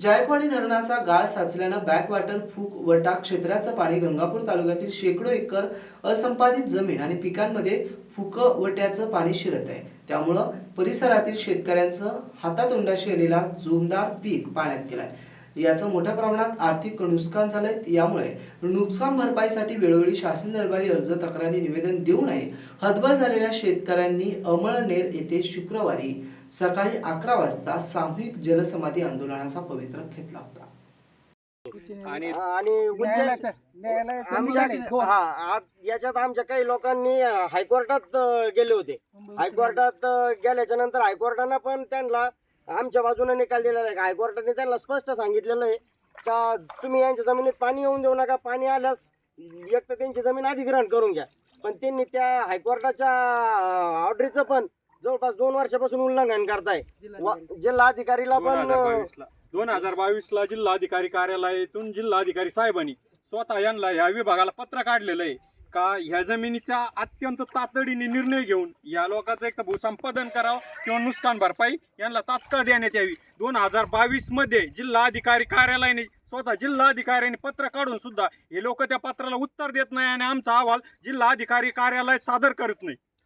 जायकवाडी धरणाचा गाळ साचल्यानं बॅकवॉटर फूक वटा क्षेत्राचं पाणी गंगापूर तालुक्यातील शेकडो एकर असंपादित जमीन आणि पिकांमध्ये फुकवट्याचं पाणी शिरत आहे. त्यामुळं परिसरातील शेतकऱ्यांचं हातातोंडाशी आलेला जोमदार पीक पाण्यात गेलाय. याचं मोठ्या प्रमाणात आर्थिक नुकसान झालंय. यामुळे नुकसान भरपाईसाठी वेळोवेळी शासन दरबारी अर्ज तक्रारी निवेदन देऊ नये. हतबल झालेल्या शेतकऱ्यांनी अमळनेर येथे शुक्रवारी सकाळी अकरा वाजता सामूहिक जलसमाधी आंदोलनाचा पवित्र घेतला होता. आणि याच्यात आमच्या काही लोकांनी हायकोर्टात गेले होते. हायकोर्टात गेल्याच्यानंतर हायकोर्टानं पण त्यांना आमच्या बाजूने निकाल दिलेला आहे. हायकोर्टाने त्यांना स्पष्ट सांगितलेलं आहे का तुम्ही यांच्या जमिनीत पाणी येऊन देऊ नका पाणी आल्यास एक तर त्यांची जमीन अधिग्रहण करून घ्या. पण त्यांनी त्या हायकोर्टाच्या ऑर्डरीचं पण जवळपास दोन वर्षापासून उल्लंघन करताय. व- जिल्हा अधिकारीला दोन पण हजार दोन हजार बावीसला जिल्हाधिकारी कार्यालयातून जिल्हाधिकारी साहेबांनी स्वतः यांना या विभागाला पत्र काढलेलं आहे. का ह्या जमिनीचा अत्यंत तातडीने निर्णय घेऊन या लोकांचं एक तर भूसंपादन करावं किंवा नुकसान भरपाई यांना तात्काळ देण्यात यावी. दोन हजार बावीसमध्ये जिल्हाधिकारी कार्यालयाने स्वतः जिल्हाधिकाऱ्यांनी पत्र काढून सुद्धा हे लोक त्या पत्राला उत्तर देत नाही आणि आमचा अहवाल जिल्हाधिकारी कार्यालयात सादर करत नाही.